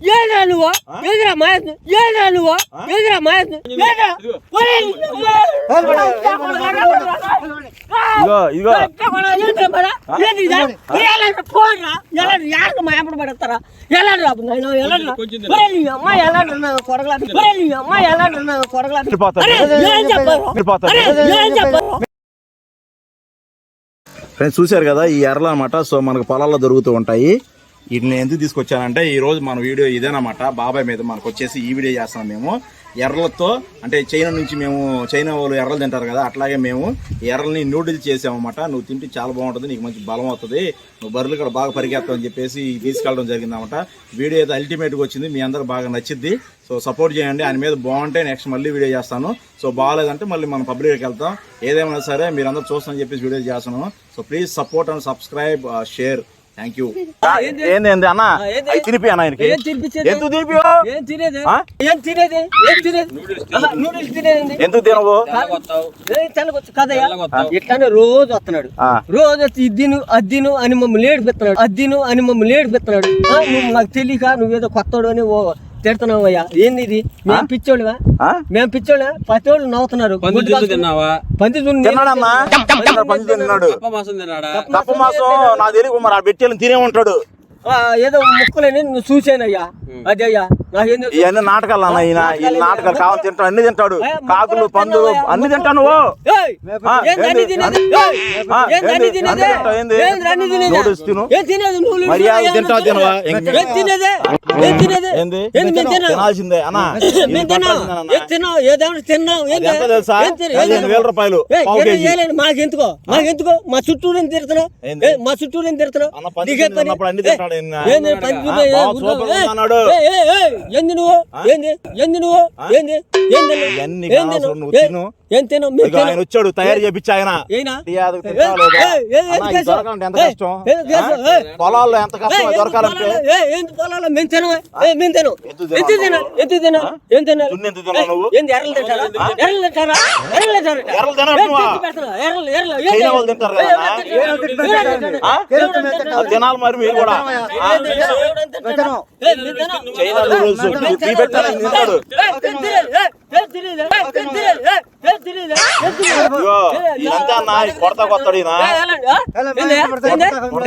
ఏదిరా నువ్వు ఏదిరా మాయస్ ఏదిరా నువ్వు ఏదిరా మాయస్ ఏదిరా ఒరేయ్, ఇగో ఇగో ఏంట్రా మరి? ఏంది ఇదా? ఎలాంటి పోరా? ఎలాంటి యాడికి మా ఎంబడి పడతారా? ఎలాంటి రా నాయనా, ఎలాంటి రా? ఒరేయ్, నీ అమ్మ ఎలాంటి నా కొడగలాడి? ఒరేయ్, నీ అమ్మ ఎలాంటి నా కొడగలాడి? వెళ్ళిపోతాడు. అరే, ఏం చెప్పారు? వెళ్ళిపోతాడు. అరే, ఏం చెప్పారు? ఫ్రెండ్స్ చూశారు కదా ఈ ఎర్రలు అనమాట సో మనకు పొలాల్లో దొరుకుతూ ఉంటాయి వీటిని ఎందుకు తీసుకొచ్చానంటే ఈ రోజు మన వీడియో ఇదేనమాట. బాబాయ్ మీద మనకు వచ్చేసి ఈ వీడియో చేస్తున్నాం మేము. ఎర్రలతో అంటే చైనా నుంచి మేము చైనా వాళ్ళు ఎర్రలు తింటారు కదా అట్లాగే మేము ఎర్రల్ని నూడిల్స్ చేసామన్నమాట. నువ్వు తింటే చాలా బాగుంటుంది నీకు మంచి బలం అవుతుంది నువ్వు బర్రెలు కూడా బాగా పరిగెత్తావు అని చెప్పేసి తీసుకెళ్ళడం జరిగిందన్నమాట. వీడియో అయితే అల్టిమేట్గా వచ్చింది మీ అందరూ బాగా నచ్చిద్ది. సో సపోర్ట్ చేయండి ఆయన మీద బాగుంటే నెక్స్ట్ మళ్ళీ వీడియో చేస్తాను. సో బాగాలేదంటే మళ్ళీ మనం పబ్లిక్కి వెళ్తాం. ఏదేమైనా సరే మీరు అందరూ చూస్తామని చెప్పేసి వీడియో చేస్తున్నాను. So please support and subscribe share thank you ఏంది? ఏంది అన్న? తినిపి అన్న ఆయనకి? ఎందుకు తినిపి ఏం తినేది? ఆ? ఏం తినేది? ఏం తినేది? ఆహా, నూడిల్స్ తినేది. ఎందుకు తినవు? ఏయ్, తెల్లగొచ్చు. కదయ్యా ఇట్లానే రోజు వస్తున్నాడు. రోజు వచ్చి ఇద్దిను అద్దిను అని మమ్మల్ని ఏడిపిస్తున్నాడు. అద్దిను అని మమ్మల్ని ఏడిపిస్తున్నాడు. ఆ, నువ్వు నాకు తెలియక నువ్వేదో కొత్తోడు అని ఓ తిడుతున్నావు అయ్యా ఏంది ఇది మేము పిచ్చోళ్ళవా? ఆ? మేము పిచ్చోళ్ళ? ప్రతి వాళ్ళు నవ్వుతున్నారు. పంది తిన్నావా? పంది తిన్నాడు కప్ప మాసం తిన్నాడా? కప్ప మాసం నాకు తెలియదు మరి ఆ పెట్టేళ్ళని తినే ఉంటాడు. ఆ, ఏదో ముక్కలని నువ్వు చూసానయ్యా అదే అయ్యా? ఇవన్నీ నాటకాలు అన్న ఈయన. ఈ నాటకాలు కావాలి తింటాడు అన్ని తింటాడు. కాకులు పందులు అన్ని తిన్నాం? తినాల్సిందే అన్న. వేల రూపాయలు. మాకెందుకో? మాకెందుకో? మా చుట్టూరు? ఏయ్, మా చుట్టూరు ఏం ఏంది నువ్వు? ఏంది? ఏంది నువ్వు? ఏంది? ఏం తిను. ఆయన. వచ్చాడు తయారు చేపించి ఆయన ఎంత కష్టం. పొలాల్లో ఎంత కష్టం ఏయ్, దొరకాలంటే ఏంది పొలాలు? ఏయ్, ఏంది పొలాలు? మేము మేము తినం. ఎంత తినా? ఎంత తినా? ఏం ఏంది ఎర్రలు తింటారా? ఎర్రలు తింటారా? ఎర్రలు తింటారా? ఎర్రలు? ఎర్రలు, ఎర్రలు, తింటారు? తినాలి మరి మీరు కూడా తినం. చైనా నూడిల్స్ తినం. తింటాడు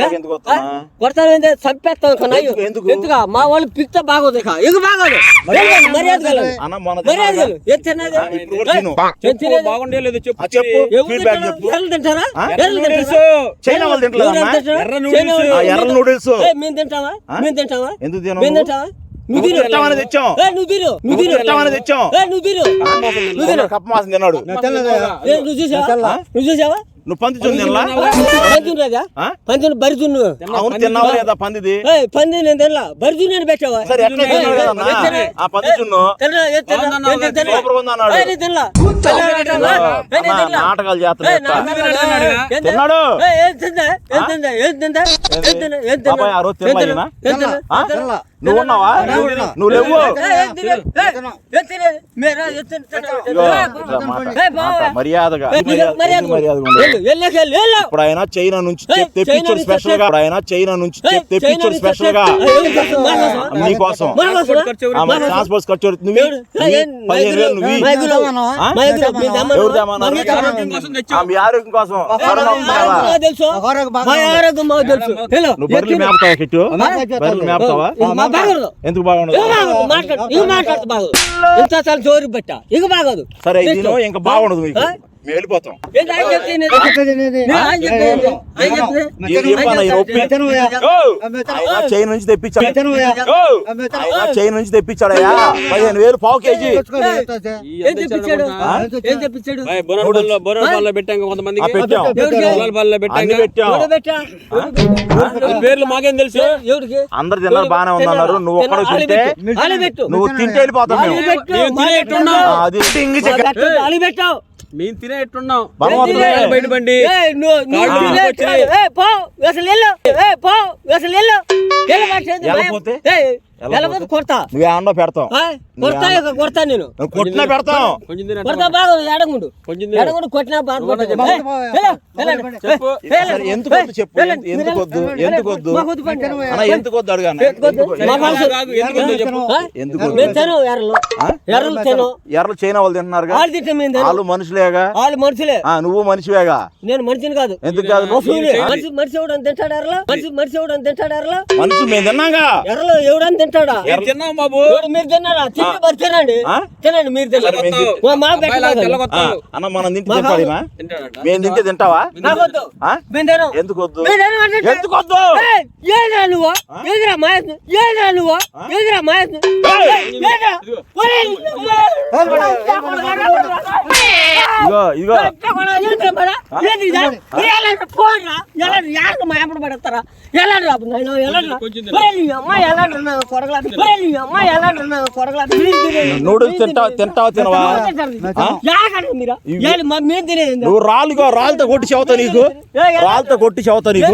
ఎందుకు కొడతానంటే కన్నా ఎందుకు? ఎందుకు? ఎందుకు మా వాళ్ళు పిక్త బాగోదు ఇక ఇక బాగోదు? మర్యాద మర్యాద కలదు ఏం తిన్నది ఆ, ఇప్పుడు కూడా తిను. ఏం తినేది? బాగుండే లేదు చెప్పు తింటారు? చైనా వాళ్ళు? తింటారు? ఎర్ర నూడిల్స్. మేము తింటావా? మేము తింటావా ఎందుకు తింటావా నువ్వు తిను తింటామని తెచ్చాం. నువ్వు తింటామని తెచ్చాం. నువ్వు కప్ప మాసం తిన్నాడు. నువ్వు చూసావా? నువ్వు చూసావా? నువ్వు పంది చుంది తినలా పంచుని రాజా ఆ? పంచుని బరి చున్ను అవును తిన్నావా లేదా పందిది ఏయ్, పంది నేను తినలా బరి చున్ను అని పెట్టావా ఆ పంది చున్ను నేను నేను. నాటకాలు చేస్తున్నాడు? నువ్వు ఉన్నావా నువ్వు లేవు మర్యాదగా మర్యాదగా ఇప్పుడు ఆయన చైనా నుంచి ఏయ్, చెప్ తెప్పించాడు చైనా నుంచి స్పెషల్గా ఇప్పుడు ఆయన చైనా నుంచి ఏయ్, చెప్ తెప్పించాడు చైనా నుంచి స్పెషల్గా ఏయ్, ఎవరి కోసం? మన కోసమా? నీ కోసం మన కోసమా? ఖర్చు ఎవరు? ఆ, మరి ట్రాన్స్పోర్ట్ ఖర్చు నువ్వు ఎవరు? ఏయ్, ఏం? పదిహేను వేలు నువ్వు మా. ఆరోగ్యం కోసం నువ్వు బర్రెలు మేపుతావా కిట్టు బర్రెలు మేపుతావా ఎందుకు బాగుండదు మాట్లాడు ఇంత జోరు పెట్ట ఇక బాగోదు సరే ఇంకా బాగుండదు మీకు? మేము వెళ్ళిపోతాం. చైనా నుంచి తెప్పించాడు. చైనా నుంచి తెప్పించాడయ్యా పదిహేను వేలు పావు కేజీ. పేర్లు మాకేం తెలుసు? అందరు తిన్నారు బాగానే ఉందన్నారు నువ్వు ఒక్కడ తింటే నువ్వు తింటే వెళ్ళిపోతావు అది. పెట్టావు మేము తినే ఎట్టున్నాం? బయటపడి అసలు వెళ్ళు. ఏయ్, పో, అసలు వెళ్ళు. వెళ్ళ మాట ఏంది? వెళ్ళపోతే? ఏయ్, వెళ్ళపోతే? వెళ్ళపోతే కొడతా? నువ్వేమన్నా పెడతాం ఆ? కొడతా ఇక కొడతా నేను. నువ్వు కొట్టినా పెడతాం కొంచెం తినే కొడతా బాగా ఎడగుండు కొంచెం తినే. ఎడగుండు కొట్టినా బాగుంటుంది చెప్పు. సరే, ఎందుకు వద్దు చెప్పు? ఎందు- ఎందుకు వద్దు? ఎందుకు వద్దు? అన్న ఎందుకు వద్దు అడుగు అన్న? ఎందుకు వద్దు? ఎందుకు- మా మనసు- కాదు, ఎందుకు వద్దు చెప్పు. ఎందుకు వద్దు? నేను తిను ఎర్రలు తిను చైనా వాళ్ళు తింటున్నారుగా? వాళ్ళు మనుషులేగా? వాళ్ళు మనుషులే. ఆ నువ్వు మనిషివేగా? నేను మనిషిని కాదు. ఎందుకు కాదు? మనిషి మనిషి ఎవడని తింటాడు ఎర్రలు? మనిషి మనిషి ఎవడని తింటాడు ఎర్రలు? మనిషి మేము తిన్నాగా? ఎర్రలు ఎవడని తింటాడా? ఏం తిన్నావు బాబు? మీరు తిన్నారా? తింటే మరి తినండి. మీరు. మా. అన్న మనం తింటే తింటాడినా. మేము తింటే తింటావా? నాకొద్దు. ఆ? మేము ఎందుకు వద్దు ఎందుకు వద్దు ఏయ్, ఏదిరా నువ్వు? ఏదిరా మాయత్ ఏదిరా నువ్వు? ఏదిరా ఒరేయ్, ఇగో ఇగో మా పడతారా? రా? ఒరేయ్, నీ అమ్మ నూడిల్స్ తింటావా తింటావా తినవా? నువ్వు రాళ్ళుగా రాళ్ళతో కొట్టి చెవుతా నీకు? రాళ్ళతో కొట్టి చెవుతా నీకు?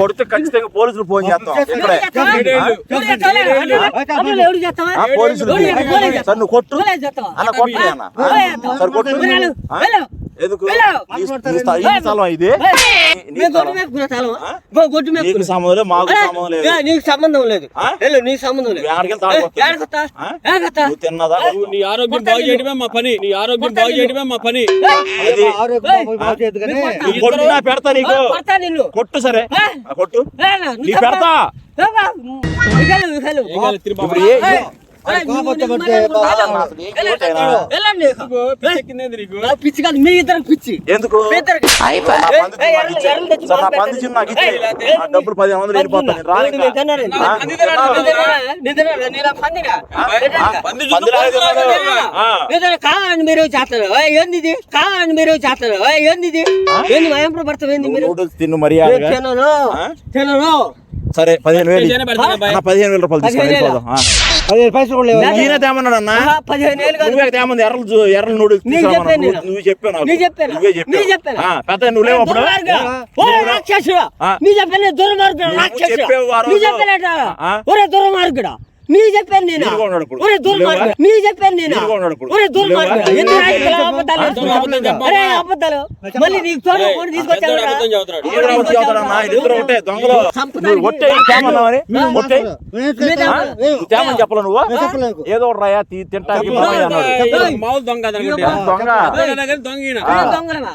కొడితే ఖచ్చితంగా పోలీసులు ఫోన్ చేస్తాం. పోలీసులు నువ్వు కొట్టు? అన్న కొట్టు. అన్న? సరే కొట్టు. ఎందుకు? నీకు సంబంధం లేదు నీకు సంబంధం లేదు. నీకు సంబంధం నీ ఆరోగ్యం బాగు చేయడమే మా పని. నీ ఆరోగ్యం బాగు చేయడమే మా పని. కొట్టినా పెడతా నీకు. కొట్టు సరే. కొట్టు. పెడతా. పిచ్చి. కాదు మీ ఇద్దరికి పిచ్చి. ఎందుకు? పంది పంది డబ్బులు పదిహేను వందలు వెళ్ళిపోతాను? పంది. పంది పంది కావాలని మీరు చేస్తారు. ఏయ్, ఏంది ఇది కావాలని మీరు చేస్తారు. ఏయ్, ఏంది ఇది ఏంది? మా ఏంది మీరు? తిన్ను? తినను. సరే పదిహేను వేలు పదిహేను వేల రూపాయలు తీసుకొని పదిహేను. ఈయన తేమన్నాడు అన్న పదిహేను నువ్వే తేమంది ఎర్రలు చూ- ఎర్రలు నూడిల్స్ నువ్వు చెప్పాను. నువ్వే చెప్పాను. ఆ, పెద్ద నువ్వు లేవు అప్పుడు రాక్షసుడా. నీ రాక్షసుడా. రోజు. చెప్పానట. ఆ. ఒరే దుర్మార్గుడా నీ చెప్పాను నేను. ఒరే దుర్మార్గుడా లేవా? నీ చెప్పాను నేను. ఒరే? ఎందుకు రాజకీయాలు అబద్ధాలు. అరే మళ్ళీ నీకు తోడు ఏయ్, ఒకటి పెద్దోడు తీసుకొచ్చావురా. అబద్ధం చదువుతున్నాడు. ఈయన రావు చదువుతాడన్నా, వీళ్ళిద్దరూ ఒకటే దొంగలు. చంపుతానికి నువ్వు ఒట్టే తేమన్నావని ఒట్టే? మీద- నువ్వు తేమని చెప్పలే నువ్వు? ఏదో ఒకటి రాయా తీ- తింటానికి బాబాయ్ అన్నాడు ఏయ్, మామూలు దొంగ దొంగ. దొంగ కానీ దొంగ ఈయన. మేము దొంగలమా?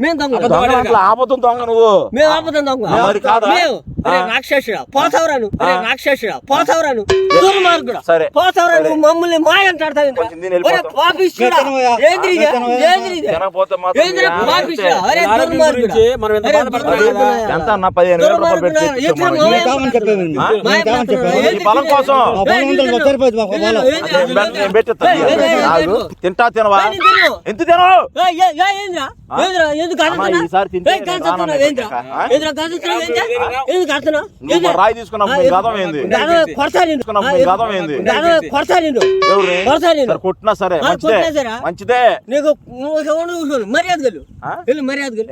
మేము దొంగలు. దొంగ అట్లా ఆపదం దొంగ నువ్వు. మేము ఆపుతాం దొంగ. మరి కాదా? మేము రాక్షసుడా పోతావురాను. అరే రాక్షసుడా పోతావురాను. దుర్మార్గుడా సరే. పోతావురా నువ్వు మమ్మల్ని మాయ అంటాడతావు. పాపిస్తుడా ఏంద్రి? ఏంద్రి ఏంద్రి పాపిస్తుడా దుర్మార్గుడా. మనం ఎంత బాధపడుతున్నాం అన్న రూపాయలు పెట్టి బలం? కోసం. తింటా తినవా. ఎంత తినవు? ఎందుకు రాయి. సరే కొట్టినా సరే ఆ, మంచిదే. కొట్టినా సరే. మంచిదే. నీకు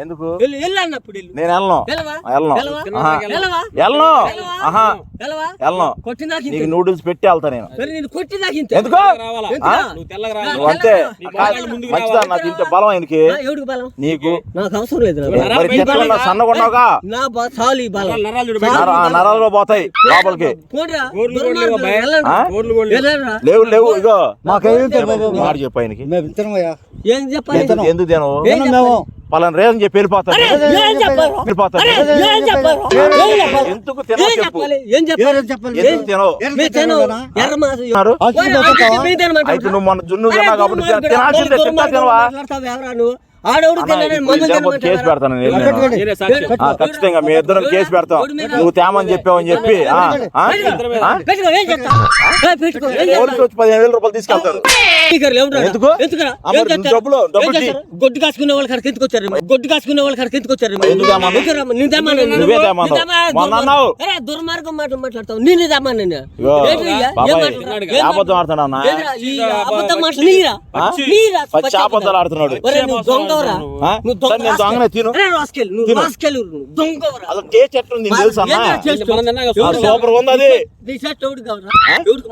ఎందుకు? అన్నప్పుడు నేను వెళ్ళను? వెళ్ళను? వెళ్ళను. ఇంతే. నీకు నూడిల్స్ పెట్టి వెళ్తా నేను. ఇంతే. ఎందుకు? రావాలా? ఎందుకు? నువ్వు తెల్లగా రా. నువ్వు అంతే. నీ మోకాళ్ళు ముందుకు మంచిదా? నా తింటే బలం ఆయనకి నీకు? నాకు అవసరం లేదు నాకు. సన్నగున్నావుగా నా బ- చాలు ఈ బలం. నరాల్లో పోతాయి లోపలికి. లేవు లేవు ఇగో. మాట చెప్పు ఆయనకి ఎందుకు తినవు? పలానా రేదని చెప్పి వెళ్ళిపోతాను? ఎందుకు తినవు చెప్పు? ఎందుకు తినవు? అయితే నువ్వు మొన్న జున్ను తిన్నావు కాబట్టి. తినాల్సిందే తింటా తినవా? కేసు? పెడతాను ఖచ్చితంగా మీ ఇద్దరం కేసు పెడతాం. నువ్వు తేమని చెప్పావని చెప్పి? పోలీసులు వచ్చి పదిహేను వేల రూపాయలు తీసుకెళ్తారు? గొడ్డు కాసుకునే వాళ్ళ కాడికి ఎందుకు వచ్చారు? గొడ్డు కాసుకునే వాళ్ళ కాడికి ఎందుకు వచ్చారు? దుర్మార్గం మాట మాట్లాడతావు. నేను. ఏం అబద్ధం అబద్ధం మాటలు నీరా? అబద్ధాలు. ఆడుతున్నాడు. దొంగవరా? నువ్వు దొంగనే తిను. రాస్కెల్ నువ్వు. రాస్కెల్ దొంగవరా? టేస్ట్ ఎట్లుంది తెలుసా. సూపర్ ఉంది అది. నీ షర్ట్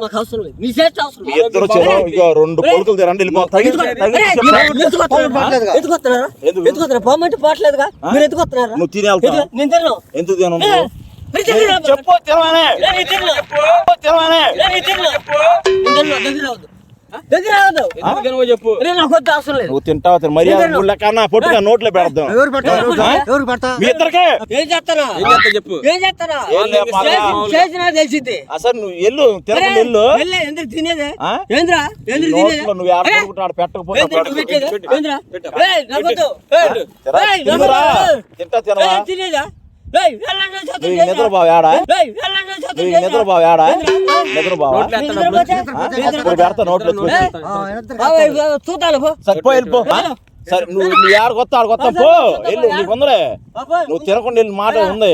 మాకు అవసరం లేదు. నీ షర్ట్ అవసరం మీ లేదు. ఇద్దరు చెరో ఇక రెండు కొడుకులు తిరండి ఎత్తుకొస్తున్నారా? ఎత్తుకొస్తున్నారా? ఎందుకు? పోమంటే పోవట్లేదుగా? మీరు ఎత్తుకొస్తున్నారా నువ్వు తిని నేను తిన్ను. ఎంత తిను ఏ, మరి తిన్నురా. చెప్పు తిన్ను. చెప్పు తినమనే చెప్పు? నువ్వు తింటావా తిన. పొట్టుగా నోట్లో ఎవరు పెడతా మీ ఇద్దరికే? ఏం చేస్తానా చెప్పు. ఏం చేస్తానా చేసినా తెలిసింది అసలు నువ్వు ఎల్లు ఎల్లు ఎందుకు తినేదే? ఏంద్రా ఎందుకు తినేదే? నువ్వు పెట్టకపోతే. తింటా తినవా? తినేదా? ఆడ చేతులు. నిద్రపోవు ఆడ? అప్పుడు. ఇప్పుడు పెడతా నోట్లో పో. సరిపో వెళ్ళిపో? సరే నువ్వు నీ ఆడకొత్త ఆడకొత్త పో. వెళ్ళు నీకు బాబు, నువ్వు తినకుండా వెళ్ళి మాట ఉంది.